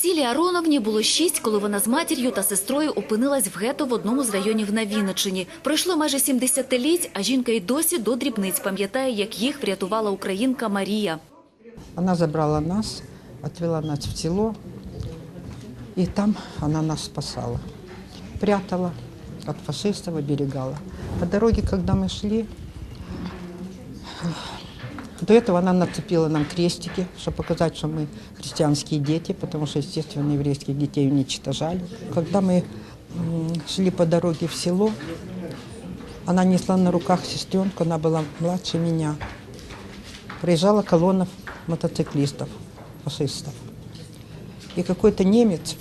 Цілі Ароновні було шість, коли вона з матір'ю та сестрою опинилась в гетто в одному з районів на Вінниччині. Пройшло майже 70 літ, а жінка й досі до дрібниць пам'ятає, як їх врятувала українка Марія. Она забрала нас, отвела нас в село, и там она нас спасала. Прятала от фашистов, оберегала. По дороге, когда мы шли, до этого она нацепила нам крестики, чтобы показать, что мы христианские дети, потому что, естественно, еврейских детей уничтожали. Когда мы шли по дороге в село, она несла на руках сестренку, она была младше меня. Проезжала колонна мотоциклистов, фашистов. И какой-то немец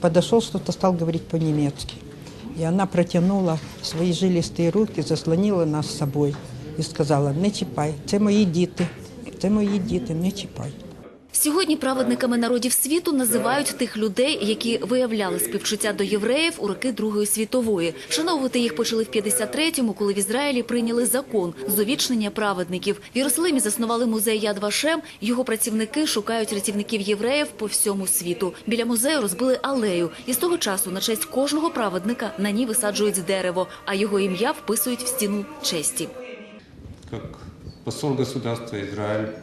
подошел, что-то стал говорить по-немецки. И она протянула свои жилистые руки, заслонила нас с собой и сказала, не чіпай, це мої діти, це мої діти, не чіпай. Сьогодні праведниками народів світу називають тих людей, які виявляли співчуття до євреїв у роки Другої світової. Вшановувати їх почали в 53-му, коли в Ізраїлі прийняли закон з увічнення праведників. В Єрусалимі заснували музей Яд Вашем. Його працівники шукають рятівників євреїв по всьому світу. Біля музею розбили алею, і з того часу на честь кожного праведника на ній висаджують дерево, а його ім'я вписують в стіну честі. Как посол государства Израиль,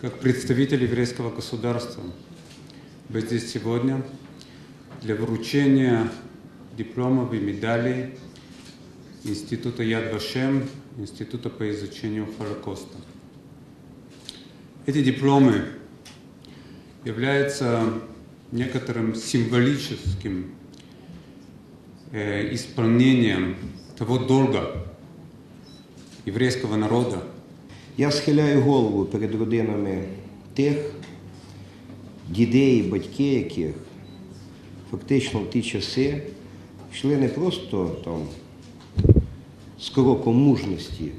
как представитель еврейского государства быть здесь сегодня для вручения дипломов и медалей Института Яд Вашем, Института по изучению Холокоста. Эти дипломы являются некоторым символическим э, исполнением того долга, єврейського народу. Я схиляю голову перед родинами тих дітей і батьки, яких фактично в ті часи йшли не просто там з кроком мужності,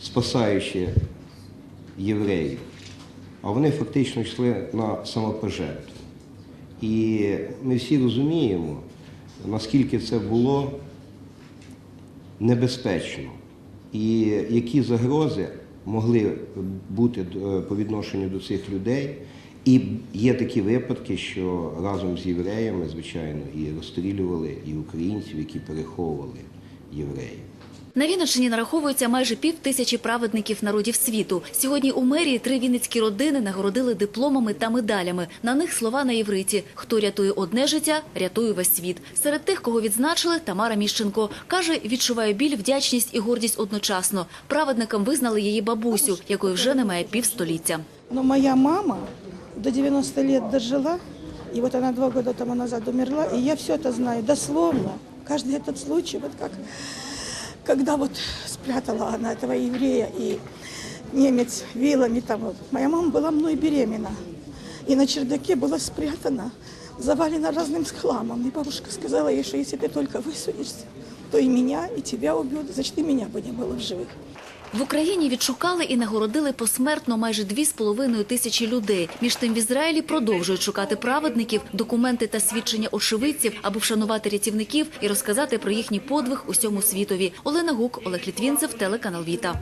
спасаючи євреїв, а вони фактично йшли на самопожертву. І ми всі розуміємо, наскільки це було небезпечно і які загрози могли бути е, по відношенню до цих людей. І є такі випадки, що разом з євреями, звичайно, і розстрілювали і українців, які переховували євреїв. На Вінниччині нараховується майже пів тисячі праведників народів світу. Сьогодні у мерії три вінницькі родини нагородили дипломами та медалями. На них слова на євриті: хто рятує одне життя, рятує весь світ. Серед тих, кого відзначили, Тамара Міщенко каже, відчуває біль, вдячність і гордість одночасно. Праведникам визнали її бабусю, якої вже немає півстоліття. Но моя мама до 90 лет дожила, и вот она два года тому назад умерла, и я все это знаю, дословно. Каждый этот случай, вот как, когда вот спрятала она этого еврея, и немец вилами там, вот. моя мама была мной беременна, и на чердаке была спрятана, завалена разным хламом. И бабушка сказала ей, что если ты только высунешься, то и меня, и тебя убьют, значит, и меня бы не было в живых. В Україні відшукали і нагородили посмертно майже дві з половиною тисячі людей. Між тим в Ізраїлі продовжують шукати праведників, документи та свідчення очевидців, аби вшанувати рятівників і розказати про їхній подвиг усьому світові. Олена Гук, Олег Літвінцев, телеканал Віта.